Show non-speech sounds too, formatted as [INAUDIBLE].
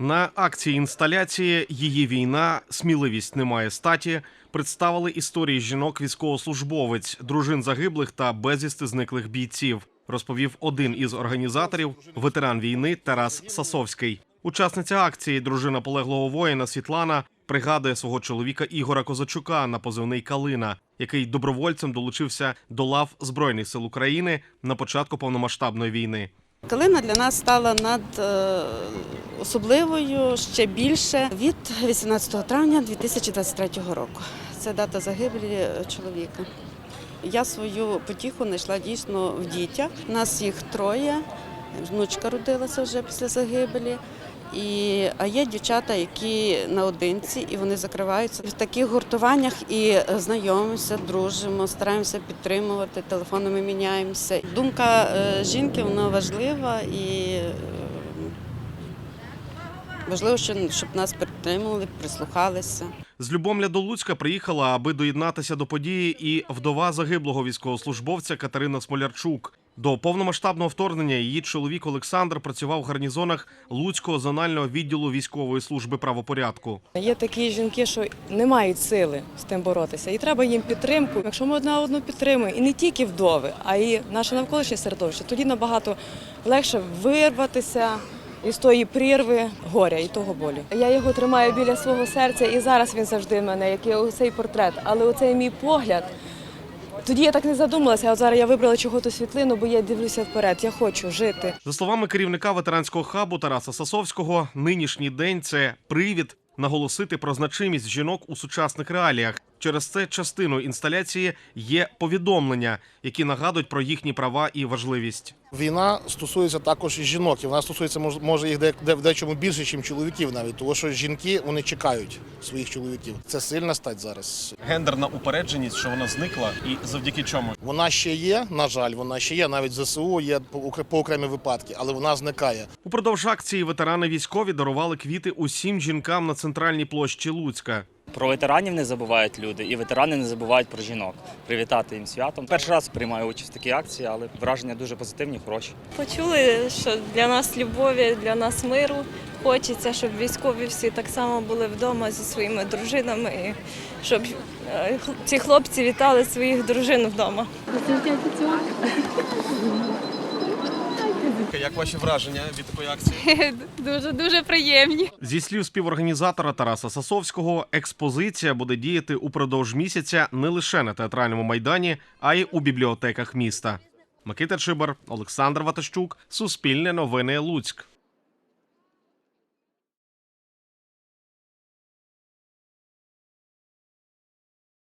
На акції інсталяції Її війна, сміливість немає статі представили історії жінок військовослужбовець, дружин загиблих та безвісти зниклих бійців. Розповів один із організаторів, ветеран війни Тарас Сасовський. Учасниця акції, дружина полеглого воїна Світлана, пригадує свого чоловіка Ігора Козачука на позивний Калина, який добровольцем долучився до лав Збройних сил України на початку повномасштабної війни. Калина для нас стала над е, особливою ще більше від 18 травня 2023 року. Це дата загибелі чоловіка. Я свою потіху знайшла дійсно в дітях. Нас їх троє. Внучка родилася вже після загибелі. І, а є дівчата, які наодинці, і вони закриваються в таких гуртуваннях і знайомимося, дружимо, стараємося підтримувати, телефонами міняємося. Думка е, жінки вона важлива і е, важливо, що- щоб нас підтримували, прислухалися. З Любомля до Луцька приїхала, аби доєднатися до події, і вдова загиблого військовослужбовця Катерина Смолярчук. До повномасштабного вторгнення її чоловік Олександр працював в гарнізонах Луцького зонального відділу військової служби правопорядку. Є такі жінки, що не мають сили з тим боротися, і треба їм підтримку. Якщо ми одна одну підтримуємо, і не тільки вдови, а й наше навколишнє середовище, тоді набагато легше вирватися із тої прірви горя і того болю. Я його тримаю біля свого серця, і зараз він завжди в мене, як і оцей портрет. Але оцей мій погляд. Тоді я так не задумалася, а зараз я вибрала чого-то світлину, бо я дивлюся вперед. Я хочу жити. За словами керівника ветеранського хабу Тараса Сасовського, нинішній день це привід наголосити про значимість жінок у сучасних реаліях. Через це частиною інсталяції є повідомлення, які нагадують про їхні права і важливість. Війна стосується також і жінок, і вона стосується може їх де, в дечому більше, ніж чоловіків навіть, тому що жінки вони чекають своїх чоловіків. Це сильна стать зараз. Гендерна упередженість, що вона зникла, і завдяки чому Вона ще є, на жаль, вона ще є. Навіть ЗСУ є по окремі випадки, але вона зникає. Упродовж акції ветерани військові дарували квіти усім жінкам на центральній площі Луцька. Про ветеранів не забувають люди, і ветерани не забувають про жінок. Привітати їм святом. Перший раз приймаю участь в такій акції, але враження дуже позитивні, хороші. Почули, що для нас любові, для нас миру. Хочеться, щоб військові всі так само були вдома зі своїми дружинами, і щоб е, ці хлопці вітали своїх дружин вдома. Як ваші враження від такої акції? [LAUGHS] Дуже дуже приємні. Зі слів співорганізатора Тараса Сасовського, експозиція буде діяти упродовж місяця не лише на театральному майдані, а й у бібліотеках міста. Микита Чибар, Олександр Ватащук, Суспільне новини Луцьк.